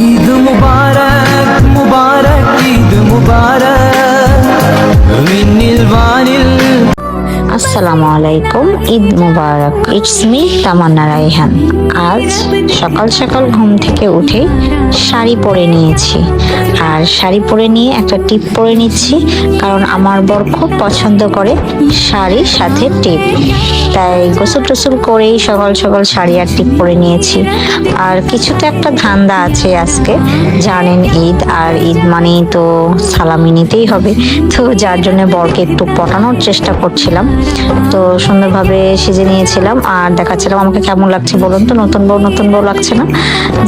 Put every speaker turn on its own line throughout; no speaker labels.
ঈদ মুবারক মুবারক ঈদ মুবারক মিনিল বানিল
আসসালামু আলাইকুম, ঈদ মুবারক। ইটস মি তামান্না রাইহান আজ সকাল সকাল ঘুম থেকে উঠে শাড়ি পরে নিয়েছি। আর শাড়ি পরে নিয়ে একটা টিপ পরে নিচ্ছি, কারণ আমার বর খুব পছন্দ করে শাড়ির সাথে টিপ। তাই গোসল টোসল করেই সকাল সকাল শাড়ি আর টিপ পরে নিয়েছি। আর কিছুতে একটা ধান্দা আছে আজকে, জানেন ঈদ, আর ঈদ মানেই তো সালামি নিতেই হবে। তো যার জন্য বরকে একটু পটানোর চেষ্টা করছিলাম। তো সুন্দরভাবে সেজে নিয়েছিলাম আর দেখাচ্ছিলাম আমাকে কেমন লাগছে বলুন তো? নতুন বউ নতুন বউ লাগছে না?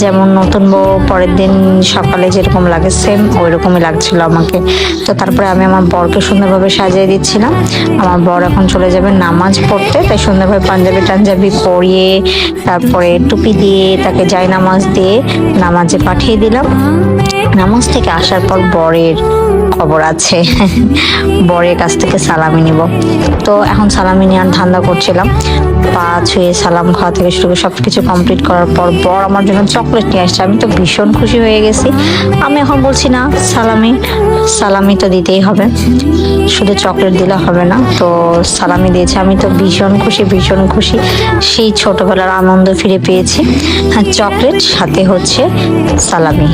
যেমন নতুন বউ পরের দিন সকালে যেরকম লাগে সেম ওই রকমই লাগছিল আমাকে। তো তারপরে আমি আমার বরকে সুন্দরভাবে সাজিয়ে দিচ্ছিলাম। আমার বর এখন চলে যাবে নামাজ পড়তে, তাই সুন্দরভাবে পাঞ্জাবি টাঞ্জাবি পরিয়ে, তারপরে টুপি দিয়ে, তাকে যাই নামাজ দিয়ে নামাজে পাঠিয়ে দিলাম। নামাজ থেকে আসার পর বরের খবর আছে। বরের কাছ থেকে সালামি নিব। তো এখন সালামি নেওয়ার ধান্দা করছিলাম। পা ছুঁয়ে সালাম খাওয়া থেকে শুরু করে সব কিছু কমপ্লিট করার পর বর আমার জন্য চকলেট নিয়ে আসছে। আমি তো ভীষণ খুশি হয়ে গেছি। আমি এখন বলছি, না, সালামি সালামি তো দিতেই হবে। শুধু চকলেট দিলে হবে না। তো সালামি দিয়েছে। আমি তো ভীষণ খুশি ভীষণ খুশি। সেই ছোটবেলার আনন্দ ফিরে পেয়েছি। হ্যাঁ চকলেট সাথে হচ্ছে সালামি।